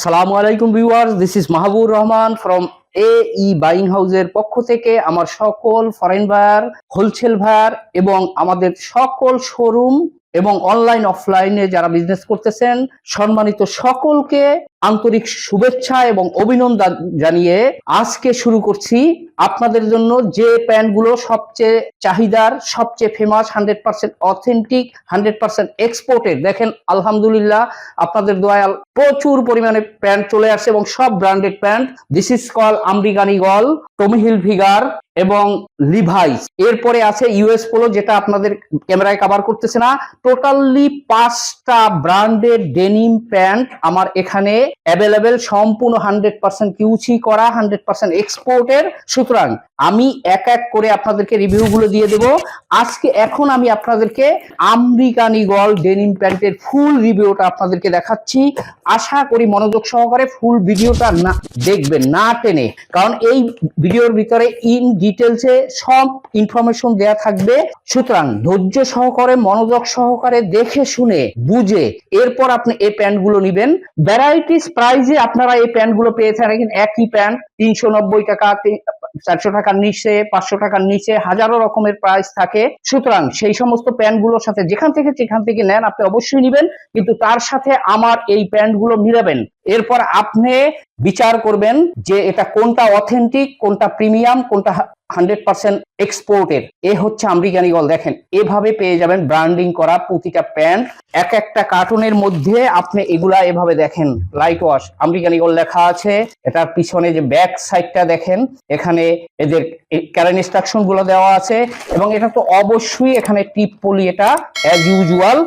আসসালামু আলাইকুম viewers this is Mahbur Rahman from A E buying হাউজের পক্ষ থেকে আমার সকল ফরেন ভায়ার হোলসেল ভায়ার এবং আমাদের সকল শোরুম এবং অনলাইন অফলাইনে যারা বিজনেস করতেছেন, সম্মানিত সকলকে আন্তরিক শুভেচ্ছা এবং অভিনন্দন জানিয়ে আজকে শুরু করছি আপনাদের জন্য যে প্যান্টগুলো সবচেয়ে চাহিদার, সবচেয়ে famous hundred percent authentic hundred percent exported দেখেন, আলহামদুলিল্লাহ, আপনাদের দয়াল প্রচুর পরিমাণে প্যান্ট চলে আসছে এবং সব branded pant. This is call American Eagle Tommy Hilfiger এবং লিভাইস এরপরে আছে ইউএস পোলো যেটা আপনাদের ক্যামেরায় কভার করতেছে না। টোটালি পাঁচটা ব্র্যান্ডেড ডেনিম প্যান্ট আমার এখানে অ্যাভেলেবেল সম্পূর্ণ হান্ড্রেড পার্সেন্ট কিউচি করা হান্ড্রেড পার্সেন্ট এক্সপোর্টের সুতরাং আমি এক এক করে আপনাদেরকে রিভিউ গুলো দিয়ে দেব। আজকে এখন আমি আপনাদেরকে আমেরিকানি গল ডেনিম প্যান্টের ফুল রিভিউটা আপনাদেরকে দেখাচ্ছি। আশা করি মনোযোগ সহকারে ফুল ভিডিওটা না, দেখবেন, না টেনে। কারণ এই ভিডিওর ভিতরে ইন ডিটেলসে সব ইনফরমেশন দেয়া থাকবে। সুতরাং ধৈর্য সহকারে, মনোযোগ সহকারে দেখে শুনে, বুঝে, এরপর আপনি এই প্যান্টগুলো নেবেন। ভ্যারাইটিস প্রাইজে আপনারা এই প্যান্টগুলো পেয়ে থাকেন একই প্যান্ট। তিনশো নব্বই টাকা চারশো টাকার নিচে, পাঁচশো টাকার নিচে হাজারো রকমের প্রাইস থাকে। সুতরাং সেই সমস্ত প্যান্টগুলোর সাথে যেখান থেকে যেখান থেকে নেন, আপনি অবশ্যই নেবেন। কিন্তু তার সাথে আমার এই প্যান্টগুলো মিলাবেন। এরপর আপনি বিচার করবেন যে এটা কোনটা অথেন্টিক কোনটা প্রিমিয়াম কোনটা হান্ড্রেড পার্সেন্ট এক্সপোর্টের এ হচ্ছে আমেরিকান ইগল দেখেন, এভাবে পেয়ে যাবেন ব্র্যান্ডিং করা প্রতিটা প্যান্ট। এক একটা কার্টুনের মধ্যে আপনি এগুলা এভাবে দেখেন। লাইট ওয়াশ আমেরিকান ইগল লেখা আছে। এটার পিছনে যে ব্যাক সাইডটা দেখেন। এখানে এদের ক্যারেন ইনস্ট্রাকশনগুলো দেওয়া আছে এবং এটা তো অবশ্যই এখানে টিপ পলি এটা অ্যাজ ইউজুয়াল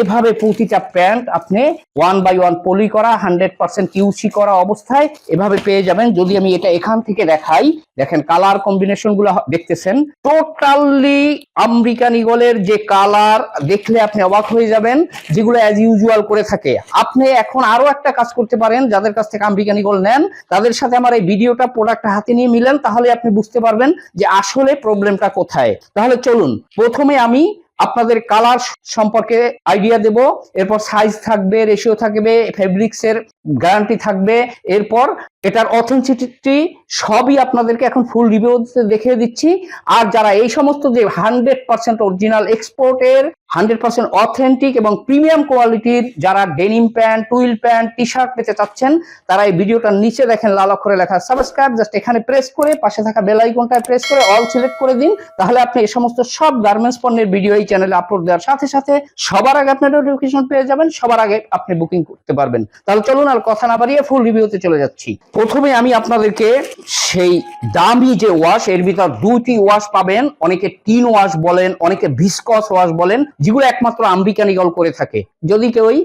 এভাবে প্রতিটা প্যান্ট আপনি ওয়ান বাই ওয়ান পলি করা হান্ড্রেড পার্সেন্ট কিউসি করা অবস্থায় এভাবে পেয়ে যাবেন। যদি আমি এটা এখান থেকে দেখাই, দেখেন কালার কম্বিনেশনগুলো দেখতেছেন। টোটালি আমেরিকান ইগলের যে কালার দেখলে আপনি অবাক হয়ে যাবেন, যেগুলো অ্যাজ ইউজুয়াল করে থাকে। আপনি এখন আরও একটা কাজ করতে পারেন, যাদের কাছ থেকে আমেরিকান ইগল নেন, তাদের সাথে আমার এই ভিডিওটা প্রোডাক্ট হাতে নিয়ে মিলেন তাহলে আপনি বুঝতে পারবেন যে আসলে প্রবলেমটা কোথায়। তাহলে চলুন, প্রথমে আমি আপনাদের কালার সম্পর্কে আইডিয়া দেব। এরপর সাইজ থাকবে রেশিও থাকবে ফেব্রিক্স এর গ্যারান্টি থাকবে। এরপর এটার অথেন্টিসিটি সবই আপনাদেরকে এখন ফুল রিভিউতে দেখিয়ে দিচ্ছি। আর যারা এই সমস্ত যে হান্ড্রেড পার্সেন্ট অরিজিনাল এক্সপোর্টের হান্ড্রেড পার্সেন্ট অথেন্টিক এবং প্রিমিয়াম কোয়ালিটির যারা denim pant, twill pant T shirt পেতে চাচ্ছেন, তারা এই ভিডিওটার নিচে দেখেন, লাল অক্ষরে লেখা সাবস্ক্রাইব, জাস্ট এখানে প্রেস করে, পাশে থাকা বেল আইকনটায় প্রেস করে, অল সিলেক্ট করে দিন, তাহলে আপনি এই সমস্ত সব গার্মেন্টস পণ্যের ভিডিও এই চ্যানেলে আপলোড দেওয়ার সাথে সাথে সবার আগে আপনি নোটিফিকেশন পেয়ে যাবেন, সবার আগে আপনি বুকিং করতে পারবেন। তাহলে চলুন আর কথা না বাড়িয়ে ফুল রিভিউতে চলে যাচ্ছি। প্রথমে আমি আপনাদেরকে সেই দামি যে ওয়াশ এর ভিতর দুটি ওয়াশ পাবেন, অনেকে টিন ওয়াশ বলেন, অনেকে ভিসকস ওয়াশ বলেন যেগুলো একমাত্র আমেরিকান ইগল করে থাকে। যদি কেউই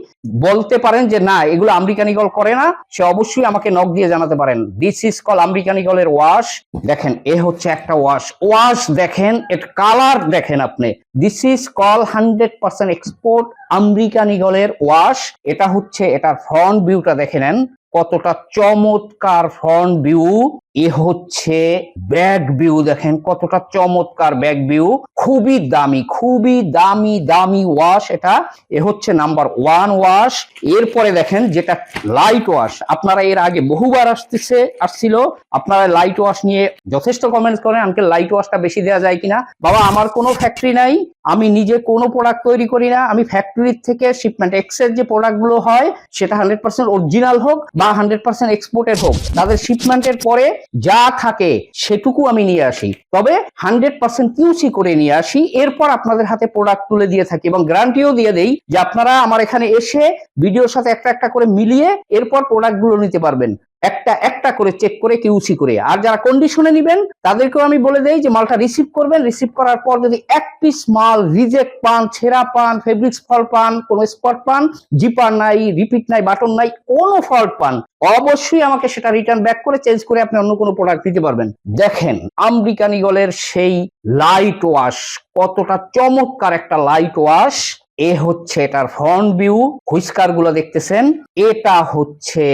বলতে পারেন যে, না, এগুলো আমেরিকান ইগল করে না, সে অবশ্যই আমাকে নক দিয়ে জানাতে পারেন। দিস ইজ কল আমেরিকান ইগলের ওয়াশ দেখেন, এ হচ্ছে একটা ওয়াশ ওয়াশ দেখেন, এর কালার দেখেন আপনি। This is call hundred percent export American ইগলের ওয়াশ এটা হচ্ছে, এটার ফ্রন্ট ভিউটা দেখে নেন। কতটা চমৎকার ফ্রন্ট ভিউ এ হচ্ছে ব্যাক ভিউ। দেখেন কতটা চমৎকার ব্যাক ভিউ। খুবই দামি খুবই দামি দামি ওয়াশ এটা। এ হচ্ছে নাম্বার ওয়ান ওয়াশ। এরপরে দেখেন যেটা লাইট ওয়াশ। আপনারা এর আগে বহুবার আসতেছে, আসছিল। আপনারা লাইট ওয়াশ নিয়ে যথেষ্ট কমেন্টস করেন আমাকে লাইট ওয়াশটা বেশি দেওয়া যায় কিনা? বাবা, আমার কোনো ফ্যাক্টরি নাই। আমি নিজে কোনো প্রোডাক্ট তৈরি করি না। আমি ফ্যাক্টরির থেকে শিপমেন্ট এক্সের যে প্রোডাক্টগুলো হয়, সেটা হান্ড্রেড পার্সেন্ট অরিজিনাল হোক বা হান্ড্রেড পার্সেন্ট এক্সপোর্টের হোক। তাদের শিপমেন্টের পরে যা থাকে সেটুকু আমি নিয়ে আসি। তবে হান্ড্রেড পার্সেন্ট কিউসি করে নিয়ে আসি। এরপর আপনাদের হাতে প্রোডাক্ট তুলে দিয়ে থাকি এবং গ্যারান্টিও দিয়ে দেই যে আপনারা আমার এখানে এসে ভিডিওর সাথে একটা একটা করে মিলিয়ে এরপর প্রোডাক্টগুলো নিতে পারবেন। একটা একটা করে চেক করে কিউসি করে। আর যারা কন্ডিশনে নেবেন, তাদেরকেও আমি বলে দেই যে মালটা রিসিভ করবেন। রিসিভ করার পর যদি এক পিস মাল রিজেক্ট পান, ছেঁড়া পান ফেব্রিক্স ফল পান, কোনো স্পট পান জিপার নাই রিপিট নাই বাটন নাই, কোনো ফল্ট পান, অবশ্যই আমাকে সেটা রিটার্ন ব্যাক করে চেঞ্জ করে আপনি অন্য কোনো প্রোডাক্ট দিতে পারবেন। দেখেন, আমেরিকান ইগলের সেই লাইট ওয়াশ কতটা চমৎকার একটা লাইট ওয়াশ এ হচ্ছে এটার ফ্রন্ট ভিউ হুইস্কারগুলো দেখতেছেন এটা হচ্ছে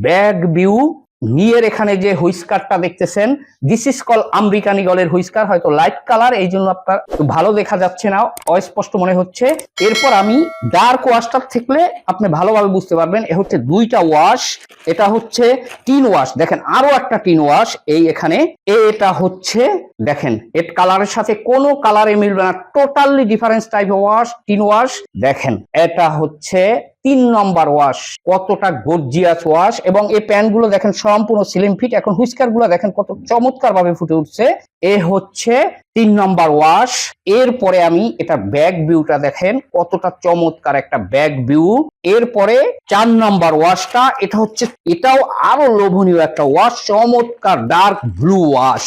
ব্যাক ভিউ নিয়ের এখানে যে হুইস্কারটা দেখতেছেন দিস ইজ কল আমেরিকান ইগলের হুইস্কার, হয়তো লাইট কালার এই জন্য আপনার ভালো দেখা যাচ্ছে না, অস্পষ্ট মনে হচ্ছে। এরপর আমি ডার্ক ওয়াশটার থাকলে আপনি ভালোভাবে বুঝতে পারবেন, এ হচ্ছে দুইটা ওয়াশ এটা হচ্ছে টিন ওয়াশ দেখেন, আরও একটা টিন ওয়াশ এই এখানে। এটা হচ্ছে, দেখেন, এর কালারের সাথে কোনো কালারে মিলবে না টোটালি ডিফারেন্স টাইপ ওয়াশ টিন ওয়াশ দেখেন, এটা হচ্ছে তিন নম্বর ওয়াশ কতটা গর্জিয়াস ওয়াশ এবং এই প্যান্টগুলো দেখেন সম্পূর্ণ সিলিম ফিট এখন হুইস্কারগুলো দেখেন কত চমৎকার ভাবে ফুটে উঠছে। এ হচ্ছে তিন নম্বর ওয়াশ এরপরে আমি এটা ব্যাক ভিউটা দেখেন, কতটা চমৎকার একটা ব্যাক ভিউ এরপরে চার নম্বর ওয়াশটা এটা হচ্ছে, এটাও আরও লোভনীয় একটা ওয়াশ চমৎকার ডার্ক ব্লু ওয়াশ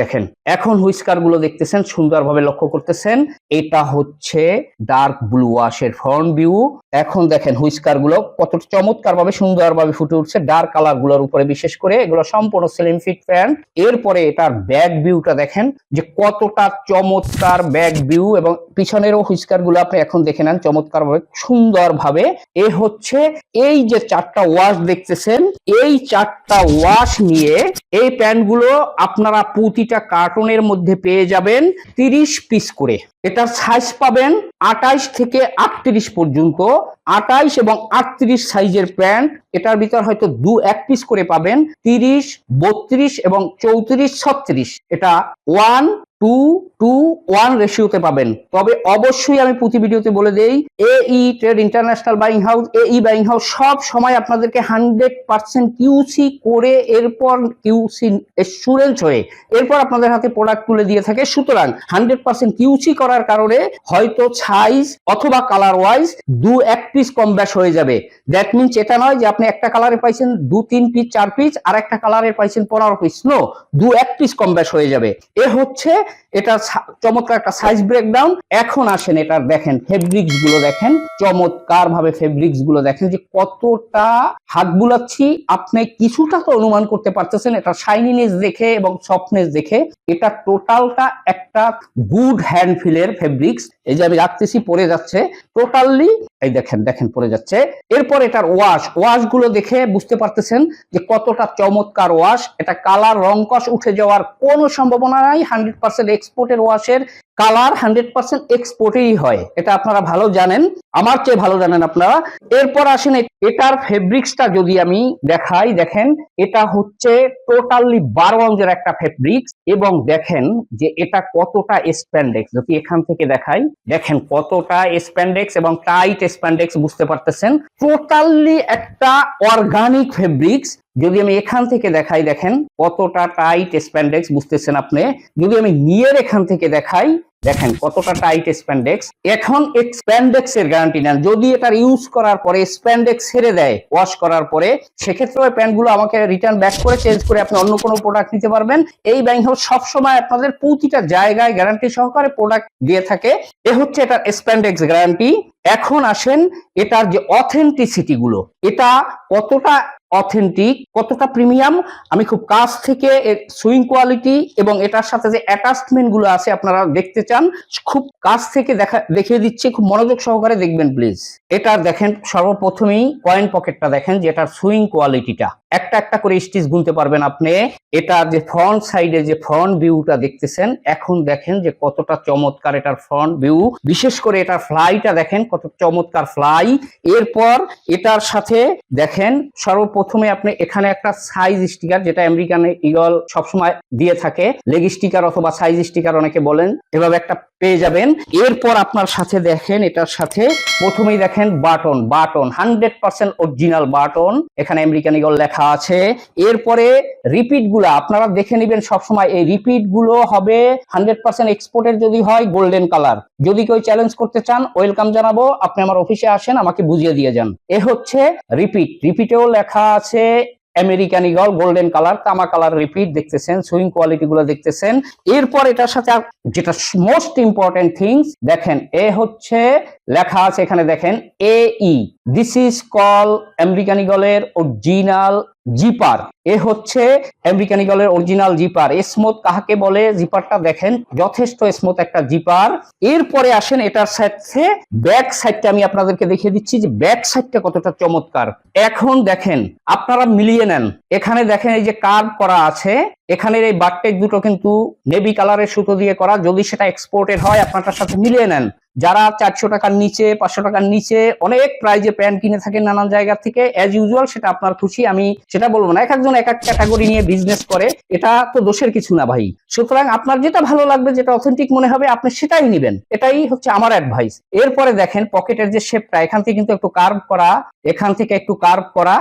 দেখেন, এখন হুইস্কারগুলো দেখতেছেন, সুন্দরভাবে লক্ষ্য করতেছেন, এটা হচ্ছে ডার্ক ব্লু ওয়াশের ফ্রন্ট ভিউ এখন দেখেন হুইস্কারগুলো কত চমৎকার ভাবে সুন্দরভাবে ফুটে উঠছে ডার্ক কালারগুলোর উপরে বিশেষ করে, এগুলো সম্পূর্ণ স্লিম ফিট প্যান্ট এরপরে এটার ব্যাক ভিউটা দেখেন, যে কতটা চমৎকার ব্যাক ভিউ এবং পিছনেরও হুইস্কারগুলো আপনি এখন দেখে নেন চমৎকার ভাবে সুন্দর ভাবে এ হচ্ছে এই যে চারটা ওয়াশ দেখতেছেন, এই চারটা ওয়াশ নিয়ে এই প্যান্টগুলো আপনারা প্রতিটা কার্টনের মধ্যে পেয়ে যাবেন তিরিশ পিস করে। এটার সাইজ পাবেন আটাইশ থেকে আটত্রিশ পর্যন্ত। আটাইশ এবং আটত্রিশ সাইজের প্যান্ট, এটার ভিতর হয়তো দু এক পিস করে পাবেন তিরিশ, বত্রিশ এবং চৌত্রিশ, ছত্রিশ। এটা ওয়ান টু টু ওয়ান রেশিওতে পাবেন। তবে অবশ্যই আমি প্রতি ভিডিওতে বলে দেই এই ট্রেড ইন্টারন্যাশনাল বাইং হাউস এই বাইং হাউস সব সময় আপনাদেরকে হান্ড্রেড পার্সেন্ট কিউসি করে এরপর কিউসি এসুরেন্স হয়ে এরপর আপনাদের হাতে প্রোডাক্ট তুলে দিয়ে থাকে। সুতরাং হান্ড্রেড পার্সেন্ট কিউসি করার কারণে হয়তো সাইজ অথবা কালার ওয়াইজ দু এক পিস কম বেশ হয়ে যাবে। দ্যাট মিনস এটা নয় যে আপনি একটা কালারে পাইছেন দু, তিন পিস চার পিস আর একটা কালারে পাইছেন পনেরো পিস নো দু এক পিস কম বেশ হয়ে যাবে। এ হচ্ছে এটা চমৎকার একটা সাইজ ব্রেকডাউন এখন আসেন এটার দেখেন ফেব্রিক্সগুলো দেখেন চমৎকার ভাবে ফেব্রিক্সগুলো দেখেন যে কতটা হাত বুলাচ্ছি। আপনি কিছুটা তো অনুমান করতে পারতেছেন এটা শাইনিনেস দেখে এবং সফটনেস দেখে। এটা টোটালটা একটা গুড হ্যান্ড ফিলের ফেব্রিক্স এই যে আমি রাখতেছি পরে যাচ্ছে। টোটালি এই দেখেন দেখেন পরে যাচ্ছে। এরপর এটার ওয়াশ ওয়াশগুলো দেখে বুঝতে পারতেছেন যে কতটা চমৎকার ওয়াশ এটা কালার রং রংকশ উঠে যাওয়ার কোনো সম্ভাবনা নাই হান্ড্রেড পার্সেন্ট এক্সপোর্টের ওয়াশের কালার হান্ড্রেড এক্সপোর্টেরই হয়। এটা আপনারা ভালো জানেন। আমার চেয়ে ভালো জানেন আপনারা। এরপর আসেন এটার ফেব্রিক্সটা যদি আমি দেখাই, দেখেন, এটা হচ্ছে টোটালি বারো একটা ফেব্রিক্স এবং দেখেন যে এটা কতটা স্প্যান্ডেক্স যদি এখান থেকে দেখাই, দেখেন কতটা স্প্যান্ডেক্স এবং টাইট স্প্যান্ডেক্স বুঝতে পারতেছেন? টোটালি একটা অর্গানিক ফেব্রিক্স যদি আমি এখান থেকে দেখাই, দেখেন, কতটা টাইট স্প্যান্ডেক্স বুঝতেছেন আপনি? যদি আমি নিয়ের এখান থেকে দেখাই, দেখেন, কতটা টাইট স্প্যান্ডেক্স এখন স্প্যান্ডেক্স এর গ্যারান্টি নেন। যদি এটার ইউজ করার পরে স্প্যান্ডেক্স ছেড়ে দেয় ওয়াশ করার পরে, সেক্ষেত্রে ওই প্যান্টগুলো আমাকে রিটার্ন ব্যাক করে চেঞ্জ করে আপনি অন্য কোনো প্রোডাক্ট নিতে পারবেন। এই ব্যাংক হাউস সবসময় আপনাদের প্রতিটা জায়গায় গ্যারান্টি সহকারে প্রোডাক্ট দিয়ে থাকে। এ হচ্ছে এটার স্প্যান্ডেক্স গ্যারান্টি এখন আসেন এটার যে অথেন্টিসিটি গুলো, এটা কতটা অথেন্টিক কতটা প্রিমিয়াম আমি খুব কাছ থেকে সুইং কোয়ালিটি এবং এটার সাথে যে অ্যাটাচমেন্টগুলো আছে আপনারা দেখতে চান, খুব কাছ থেকে দেখা, দেখিয়ে দিচ্ছি, খুব মনোযোগ সহকারে দেখবেন প্লিজ এটার দেখেন, সর্বপ্রথমেই কয়েন পকেটটা দেখেন, যে এটার সুইং কোয়ালিটিটা একটা একটা করে স্টিচ গুনতে পারবেন আপনি। এটা যে ফ্রন্ট সাইডে যে ফ্রন্ট ভিউটা দেখতেছেন, এখন দেখেন যে কতটা চমৎকার এটার ফ্রন্ট ভিউ বিশেষ করে এটার ফ্লাইটা দেখেন, কত চমৎকার ফ্লাই এরপর এটার সাথে দেখেন সর্বপ্রথমে আপনি এখানে একটা সাইজ স্টিকার যেটা আমেরিকান ইগল সবসময় দিয়ে থাকে। লেগ স্টিকার অথবা সাইজ স্টিকার অনেকে বলেন। এভাবে একটা পেয়ে যাবেন। এরপর আপনার সাথে দেখেন, এটার সাথে প্রথমেই দেখেন button button, hundred percent original button. এখানে আমেরিকান ইগল লেখা আছে। এরপরে রিপিটগুলা আপনারা দেখে নেবেন সবসময়, এই রিপিটগুলো হবে হান্ড্রেড পার্সেন্ট এক্সপোর্টের যদি হয় গোল্ডেন কালার। যদি কেউ চ্যালেঞ্জ করতে চান, ওয়েলকাম জানাব, আপনি আমার অফিসে আসেন, আমাকে বুঝিয়ে দিয়ে যান। এ হচ্ছে রিপিট। রিপিটেও লেখা আছে আমেরিকান ইগল গোল্ডেন কালার তামা কালার রিপিট দেখতেছেন সুইং কোয়ালিটি গুলো দেখতেছেন। এরপর এটার সাথে যেটা মোস্ট ইম্পর্টেন্ট থিংস দেখেন, এ হচ্ছে, লেখা আছে এখানে দেখেন A E this is call American ইগলের original zipper এ হচ্ছে আমেরিকান ইগলের অরিজিনাল জিপার স্মুথ কাহাকে বলে? জিপারটা দেখেন, যথেষ্ট স্মুথ একটা জিপার এরপরে আসেন এটার সাথে ব্যাক সাইডটা আমি আপনাদেরকে দেখিয়ে দিচ্ছি যে ব্যাক সাইডটা কতটা চমৎকার। এখন দেখেন, আপনারা মিলিয়ে নেন। এখানে দেখেন এই যে কার্ভ করা আছে, এখানের এই বাটটেক দুটো কিন্তু নেভি কালারের সুতো দিয়ে করা। যদি সেটা এক্সপোর্টেড হয়, আপনারটার সাথে মিলিয়ে নেন। যারা চারশো টাকার নিচে, পাঁচশো টাকার নিচে অনেক প্রাইজে প্যান্ট কিনে থাকেন নানান জায়গা থেকে অ্যাজ ইউজুয়াল সেটা আপনার খুশি, আমি সেটা বলব না। এক একজন এক এক ক্যাটাগরি নিয়ে বিজনেস করে, এটা তো দোষের কিছু না ভাই। সুতরাং আপনার যেটা ভালো লাগবে, যেটা অথেন্টিক মনে হবে, আপনি সেটাই নেবেন। এটাই হচ্ছে আমার অ্যাডভাইস এরপরে দেখেন, পকেটের যে শেপটা এখান থেকে কিন্তু একটু কার্ভ করা, এখান থেকে একটু কার্ভ করা।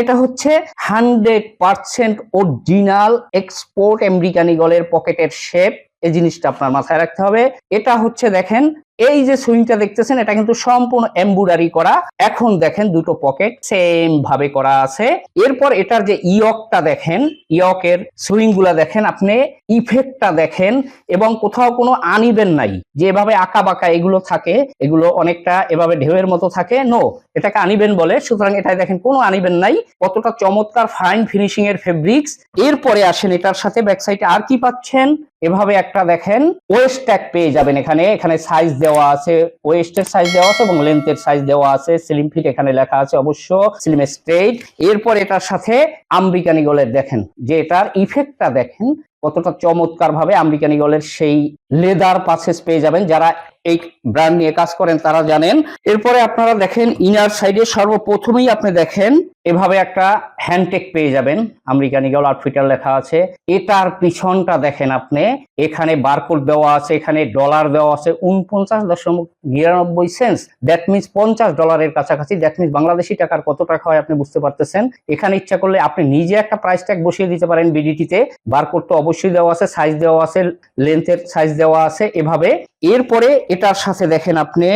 এটা হচ্ছে hundred percent original export American ইগলের পকেটের শেপ এই জিনিসটা আপনার মাথায় রাখতে হবে। এটা হচ্ছে দেখেন এই যে সুইংটা দেখতেছেন, এটা কিন্তু সম্পূর্ণ এমব্রয়ডারি করা। এখন দেখেন দুটো পকেট সেম ভাবে করা আছে। এরপর এটার যে ইয়কটা দেখেন, ইয়কের সুইংগুলা দেখেন আপনি ইফেক্টটা দেখেন, এবং কোথাও কোনো আনিবেন নাই। যে এভাবে আঁকা বাঁকা এগুলো থাকে, এগুলো অনেকটা এভাবে ঢেউয়ের মতো থাকে নো এটাকে আনিবেন বলে, সুতরাং এটাই দেখেন কোনো আনিবেন নাই, কতটা চমৎকার ফাইন ফিনিশিং এর ফেব্রিক্স এরপরে আসেন এটার সাথে ব্যাক সাইডে আর কি পাচ্ছেন? এভাবে একটা দেখেন ওয়েস্ট ট্যাগ পেয়ে যাবেন এখানে এখানে সাইজ দেওয়া আছে ওয়েস্টের সাইজ দেওয়া আছে এবং লেন্থের সাইজ দেওয়া আছে। স্লিম ফিট এখানে লেখা আছে অবশ্য স্লিম স্ট্রেট এরপর এটার সাথে আমেরিকান ইগলের দেখেন, যে এটার ইফেক্টটা দেখেন, কতটা চমৎকার ভাবে আমেরিকান ইগলের সেই লেদার পাসেস পেয়ে যাবেন। যারা এই ব্র্যান্ড নিয়ে কাজ করেন, তারা জানেন। এরপরে আপনারা দেখেন ইনার সাইডে সর্বপ্রথমেই আপনি দেখেন, এভাবে একটা হ্যান্ডটেক পেয়ে যাবেন। আমেরিকান ইগল আউটফিটার লেখা আছে। এটার পিছনটা দেখেন আপনি। এখানে বারকোড দেওয়া আছে, এখানে ডলার দেওয়া আছে। উনপঞ্চাশ দশমিক নিরানব্বই সেন্স দ্যাট মিনস পঞ্চাশ ডলারের কাছাকাছি। দ্যাট মিনস বাংলাদেশি টাকার কত টাকা হয় আপনি বুঝতে পারতেছেন। এখানে ইচ্ছা করলে আপনি নিজে একটা প্রাইস ট্যাগ বসিয়ে দিতে পারেন বিডিটিতে বারকোড তো। অবশ্যই দেওয়া আছে সাইজ দেওয়া আছে লেন্থের সাইজ দেওয়া আছে। এভাবে এরপরে এটার সাথে দেখেন আপনি,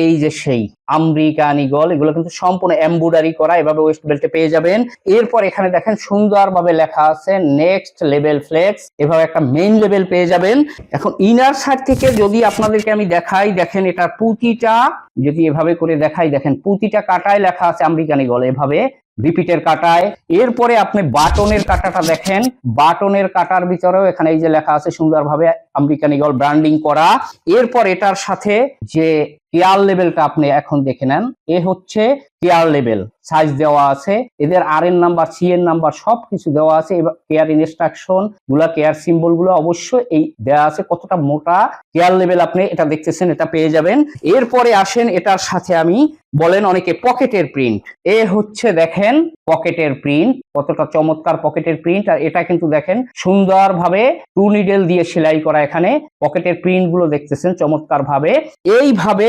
এই যে সেই আমেরিকান ইগল এগুলো কিন্তু সম্পূর্ণ এমব্রয়ডারি করা, এভাবে ওয়েস্ট বেল্টে পেয়ে যাবেন। এরপর এখানে দেখেন সুন্দরভাবে লেখা আছে নেক্সট লেভেল ফ্লেক্স এভাবে একটা মেইন লেভেল পেয়ে যাবেন। এখন ইনার সাইড থেকে যদি আপনাদেরকে আমি দেখাই, দেখেন এটা প্রতিটা, যদি এভাবে করে দেখাই, দেখেন প্রতিটা কাটায় লেখা আছে আমেরিকান ইগল এভাবে রিপিটের কাটায়। এরপরে আপনি বাটনের কাটাটা দেখেন। বাটনের কাটার ভিতরেও এখানে এই যে লেখা আছে সুন্দরভাবে আমেরিকান ইগল ব্র্যান্ডিং করা। এরপর এটার সাথে যে কেয়ার লেভেলটা আপনি এখন দেখে নেন। এ হচ্ছে কেয়ার লেভেল সাইজ দেওয়া আছে। এদের আর এর নাম্বার সি এর নাম্বার সব কিছু দেওয়া আছে। কেয়ার ইনস্ট্রাকশনগুলা কেয়ার সিম্বলগুলো অবশ্যই এই দেওয়া আছে। কতটা মোটা কেয়ার লেভেল আপনি এটা দেখতেছেন, এটা পেয়ে যাবেন। এরপরে আসেন, এটার সাথে আমি বলেন অনেকে পকেটের প্রিন্ট এ হচ্ছে দেখেন পকেটের প্রিন্ট কতটা চমৎকার পকেটের প্রিন্ট আর এটা কিন্তু দেখেন সুন্দরভাবে টু নিডেল দিয়ে সেলাই করা এখানে। পকেটের প্রিন্টগুলো দেখতেছেন চমৎকার ভাবে এইভাবে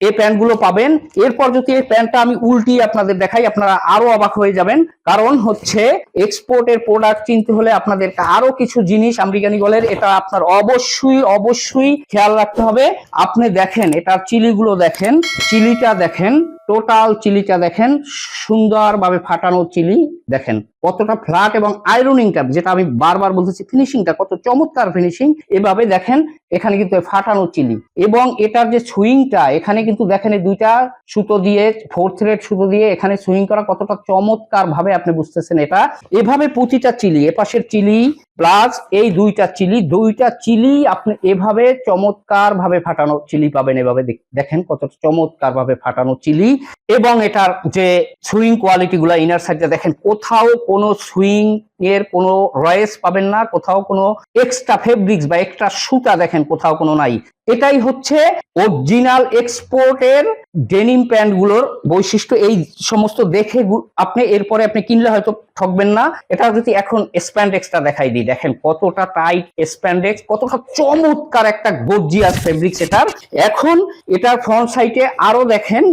এই প্যান্টগুলো পাবেন। এরপর যদি এই প্যান্টটা আমি উল্টিয়ে আপনাদের দেখাই, আপনারা আরও অবাক হয়ে যাবেন। কারণ হচ্ছে, এক্সপোর্টের প্রোডাক্ট চিনতে হলে আপনাদেরকে আরও কিছু জিনিস আমেরিকান ইগলের এটা আপনার অবশ্যই অবশ্যই খেয়াল রাখতে হবে। আপনি দেখেন, এটার চিলিগুলো দেখেন, চিলিটা দেখেন টোটাল চিলিটা দেখেন, সুন্দরভাবে ফাটানো চিলি দেখেন। কতটা ফ্ল্যাট এবং আয়রনিংটা যেটা আমি বারবার বলতেছি ফিনিশিংটা কত চমৎকার ফিনিশিং এভাবে দেখেন, এখানে কিন্তু ফাটানো চিলি। এবং এটার যে সুইংটা এখানে কিন্তু দেখেন এই দুইটা সুতো দিয়ে ফোর থ্রেড সুতো দিয়ে এখানে সুইং করা কতটা চমৎকার ভাবে আপনি বুঝতেছেন এটা। এভাবে প্রতিটা চিলি, এপাশের চিলি প্লাস এই দুইটা চিলি দুইটা চিলি আপনি এভাবে চমৎকার ভাবে ফাটানো চিলি পাবেন এভাবে দেখ- দেখেন কত চমৎকার ভাবে ফাটানো চিলি। এবং এটার যে সুইং কোয়ালিটি গুলা ইনার সাইডে দেখেন, কোথাও কোনো সুইং এর কোনো রয়েস পাবেন না, কোথাও কোনো এক্সট্রা ফেব্রিক্স বা এক্সট্রা সুতা দেখেন কোথাও কোনো নাই। এটাই হচ্ছে অরিজিনাল এক্সপোর্টের ডেনিম প্যান্টগুলোর বৈশিষ্ট্য। এই সমস্ত দেখে আপনি এরপরে আপনি কিনলে হয়তো ঠকবেন না। এটা যদি এখন স্প্যান্ডেক্সটা দেখাই দেখেন কতটা টাইট স্প্যান্ডেক্স কতটা চমৎকার একটা গর্জিয়াস ফেব্রিক সেটার। এখন এটার ফ্রন্ট সাইডে আরও দেখেন,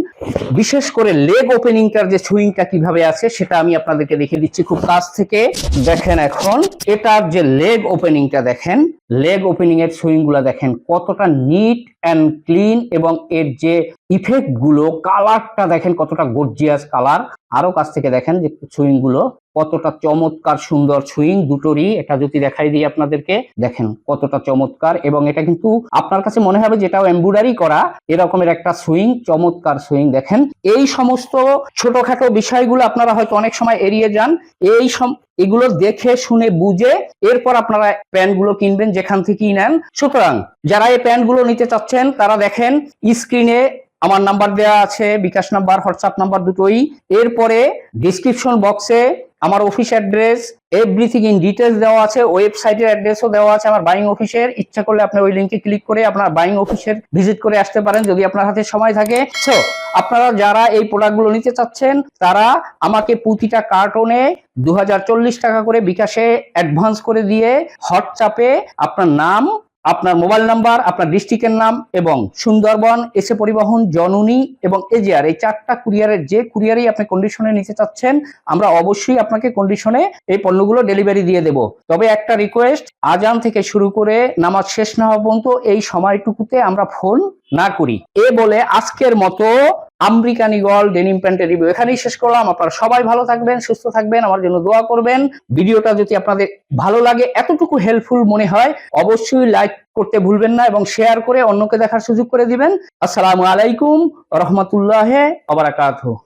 বিশেষ করে লেগ ওপেনিংটার যে সুইংটা কীভাবে আছে সেটা আমি আপনাদেরকে দেখিয়ে দিচ্ছি খুব কাছ থেকে। দেখেন এখন, এটার যে লেগ ওপেনিংটা দেখেন লেগ ওপেনিং এর সুইংগুলা দেখেন কতটা নিট অ্যান্ড ক্লিন এবং এর যে ইফেক্টগুলো কালারটা দেখেন কতটা গর্জিয়াস কালার আরও কাছ থেকে দেখেন যে সুইংগুলো কতটা চমৎকার সুন্দর সুইং দুটোরই। এটা যদি দেখাই দিই আপনাদেরকে, দেখেন কতটা চমৎকার এবং এটা কিন্তু আপনার কাছে মনে হবে যেটাও এমব্রয়ডারি করা, এরকমের একটা সুইং, চমৎকার সুইং। দেখেন এই সমস্ত ছোটখাটো বিষয়গুলো আপনারা হয়তো অনেক সময় এড়িয়ে যান। এই সম- এগুলো দেখে, শুনে, বুঝে এরপর আপনারা প্যান্টগুলো কিনবেন যেখান থেকেই নেন। সুতরাং যারা এই প্যান্টগুলো নিতে চাচ্ছেন, তারা দেখেন, স্ক্রিনে আমার নাম্বার দেওয়া আছে, বিকাশ নাম্বার, হোয়াটসঅ্যাপ নাম্বার দুটোই। এরপরে ডিসক্রিপশন বক্সে আমার office address everything in details দেওয়া আছে ওয়েবসাইটের অ্যাড্রেসও দেওয়া আছে আমার বাইং অফিসের ইচ্ছা করলে আপনি ওই লিঙ্কে ক্লিক করে আপনার বাইং অফিসের ভিজিট করে আসতে পারেন যদি আপনার হাতে সময় থাকে। সো আপনারা যারা এই প্রোডাক্টগুলো নিতে চাচ্ছেন, তারা আমাকে প্রতিটা কার্টনে দু হাজার চল্লিশ টাকা করে বিকাশে অ্যাডভান্স করে দিয়ে হোয়াটসঅ্যাপে আপনার নাম আপনার মোবাইল নাম্বার, আপনার ডিস্ট্রিক্টের নাম এবং সুন্দরবন এসে পরিবহন, জননী এবং এজিআর, এই চারটা কুরিয়ারের যে কুরিয়ারই আপনি কন্ডিশনে নিতে চাচ্ছেন, আমরা অবশ্যই আপনাকে কন্ডিশনে এই পণ্যগুলো ডেলিভারি দিয়ে দেব। তবে একটা রিকোয়েস্ট আজান থেকে শুরু করে নামাজ শেষ না হওয়া পর্যন্ত এই সময়টুকুতে আমরা ফোন না করি। এ বলে আজকের মতো আমেরিকান গল ডেনিম প্যান্টের রিভিউ এখানেই শেষ করলাম। আপনারা সবাই ভালো থাকবেন, সুস্থ থাকবেন, আমার জন্য দোয়া করবেন। ভিডিওটা যদি আপনাদের ভালো লাগে, এতটুকু হেল্পফুল মনে হয়, অবশ্যই লাইক করতে ভুলবেন না এবং শেয়ার করে অন্যকে দেখার সুযোগ করে দিবেন। আসসালামু আলাইকুম, রহমতুল্লাহ আবরাকাত